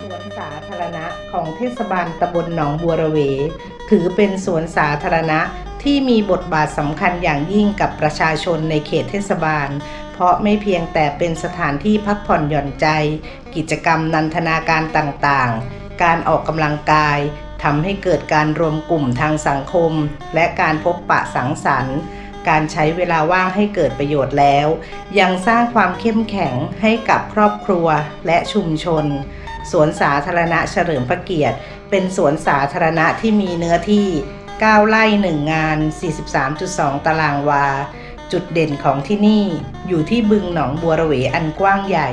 สวนสาธารณะของเทศบาลตำบลหนองบัวระเว ถือเป็นสวนสาธารณะที่มีบทบาทสำคัญอย่างยิ่งกับประชาชนในเขตเทศบาล เพราะไม่เพียงแต่เป็นสถานที่พักผ่อนหย่อนใจ กิจกรรมนันทนาการต่างๆ การออกกำลังกายทำให้เกิดการรวมกลุ่มทางสังคม และการพบปะสังสรรค์ การใช้เวลาว่างให้เกิดประโยชน์แล้ว ยังสร้างความเข้มแข็งให้กับครอบครัวและชุมชน สวนสาธารณะเฉลิมพระเกียรติ เป็นสวนสาธารณะที่มีเนื้อที่ 9 ไร่ 1 งาน 43.2 ตารางวา จุดเด่นของที่นี่อยู่ที่บึงหนองบัวระเวอันกว้างใหญ่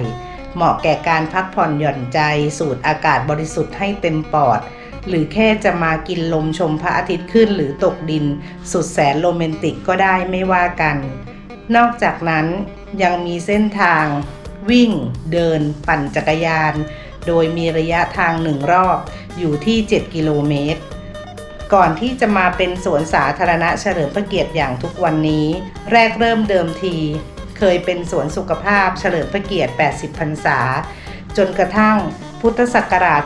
เหมาะแก่การพักผ่อนหย่อนใจ สูดอากาศบริสุทธิ์ให้เต็มปอด หรือแค่จะมากินลมชมพระอาทิตย์ขึ้นหรือตกดิน สุดแสนโรแมนติกก็ได้ไม่ว่ากัน นอกจากนั้นยังมีเส้นทางวิ่ง เดิน ปั่นจักรยาน โดยมีระยะทางหนึ่งรอบอยู่ที่ 7 กิโลเมตร ก่อนที่จะมาเป็นสวนสาธารณะเฉลิมพระเกียรติอย่างทุกวันนี้ แรกเริ่มเดิมที เคยเป็นสวนสุขภาพเฉลิมพระเกียรติ 80 พรรษา จนกระทั่งพุทธศักราช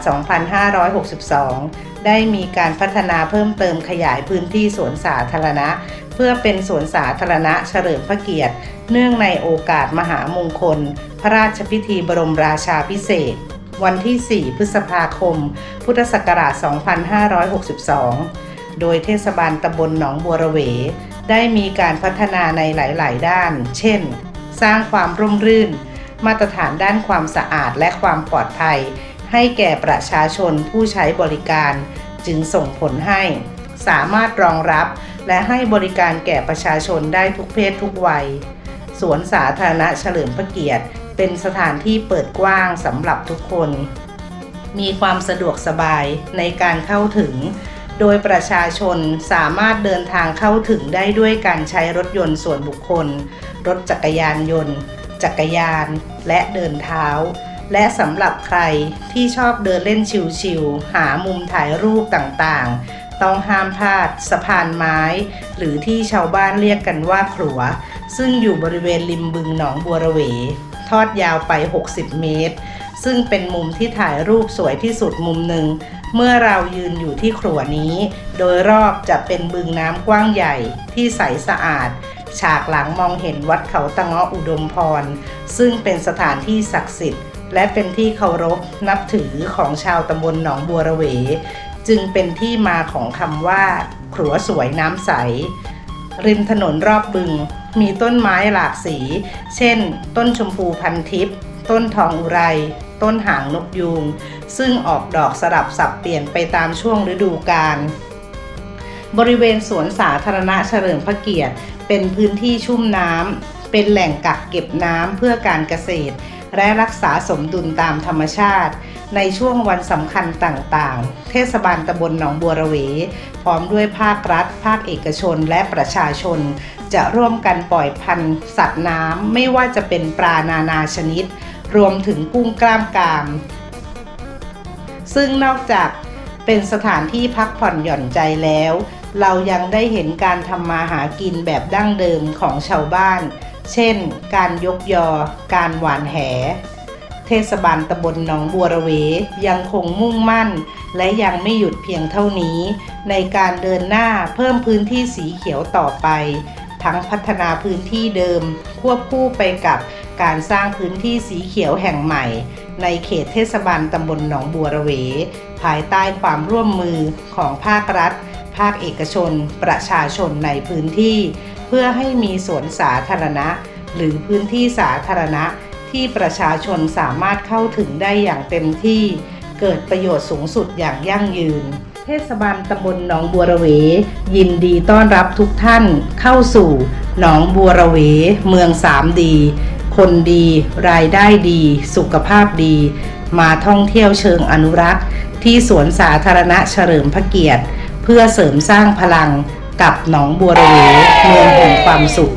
2562 ได้มีการพัฒนาเพิ่มเติมขยายพื้นที่สวนสาธารณะ เพื่อเป็นสวนสาธารณะเฉลิมพระเกียรติ เนื่องในโอกาสมหามงคล พระราชพิธีบรมราชาพิเศษ วันที่ 4 พฤษภาคม พุทธศักราช 2562 โดยเทศบาลตำบลหนองบัวระเว ได้มีการพัฒนาในหลาย ๆ ด้าน เช่น สร้างความร่มรื่น มาตรฐานด้านความสะอาดและความปลอดภัย ให้แก่ประชาชนผู้ใช้บริการ จึงส่งผลให้ สามารถรองรับ และให้บริการแก่ประชาชนได้ทุกเพศทุกวัย สวนสาธารณะเฉลิมพระเกียรติ เป็นสถานที่เปิดกว้างสำหรับทุกคน มีความสะดวกสบายในการเข้าถึง โดยประชาชนสามารถเดินทางเข้าถึงได้ด้วยการใช้รถยนต์ส่วนบุคคล รถจักรยานยนต์ จักรยาน และเดินเท้า และสำหรับใครที่ชอบเดินเล่นชิลๆหามุมถ่ายรูปต่างๆ ต้องห้ามพลาดสะพานไม้ หรือที่ชาวบ้านเรียกกันว่าขลัว ซึ่งอยู่บริเวณริมบึงหนองบัวระเว ทอดยาวไป 60 เมตร ซึ่งเป็นมุมที่ถ่ายรูปสวยที่สุดมุมหนึ่ง เมื่อเรายืนอยู่ที่ขลัวนี้ โดยรอบจะเป็นบึงน้ำกว้างใหญ่ที่ใสสะอาด ฉากหลังมองเห็นวัดเขาตะเงาะอุดมพร ซึ่งเป็นสถานที่ศักดิ์สิทธิ์ และเป็นที่เคารพนับถือของชาวตำบลหนองบัวระเว จึงเป็นที่มาของคำว่าขลัวสวยน้ำใส ริมถนนรอบบึง มีต้นไม้หลากสี เช่น ต้นชมพูพันทิพย์ ต้นทองอุไร ต้นหางนกยูง ซึ่งออกดอกสลับสับเปลี่ยนไปตามช่วงฤดูกาล บริเวณสวนสาธารณะเฉลิมพระเกียรติ เป็นพื้นที่ชุ่มน้ำ เป็นแหล่งกักเก็บน้ำเพื่อการเกษตร และรักษาสมดุลตามธรรมชาติ ในช่วงวันสำคัญต่างๆ เทศบาลตำบลหนองบัวระเว พร้อมด้วยภาครัฐ ภาคเอกชนและประชาชน จะร่วมกันปล่อยพันธุ์สัตว์น้ำไม่ว่าจะเป็นปลานานาชนิด รวมถึงกุ้งกล้ามกราม ซึ่งนอกจากเป็นสถานที่พักผ่อนหย่อนใจแล้ว เรายังได้เห็นการทำมาหากินแบบดั้งเดิมของชาวบ้าน เช่น การยกยอ การหวานแห เทศบาลตำบลหนองบัวระเวยังคงมุ่งมั่น และยังไม่หยุดเพียงเท่านี้ ในการเดินหน้าเพิ่มพื้นที่สีเขียวต่อไป ทั้งพัฒนาพื้นที่เดิม ควบคู่ไปกับการสร้างพื้นที่สีเขียวแห่งใหม่ ในเขตเทศบาลตำบลหนองบัวระเว ภายใต้ความร่วมมือของภาครัฐ ภาคเอกชน ประชาชนในพื้นที่ พื่อให้มีสวนสาธารณะ หรือพื้นที่สาธารณะที่ประชาชนสามารถเข้าถึงได้อย่างเต็มที่ เกิดประโยชน์สูงสุดอย่างยั่งยืน เทศบาลตำบลหนองบัวระเว ยินดีต้อนรับทุกท่านเข้าสู่หนองบัวระเว เมืองสามดี คนดี รายได้ดี สุขภาพดี มาท่องเที่ยวเชิงอนุรักษ์ ที่สวนสาธารณะเฉลิมพระเกียรติ เพื่อเสริมสร้างพลัง กับหนองบัวระเวเมืองแห่งความสุข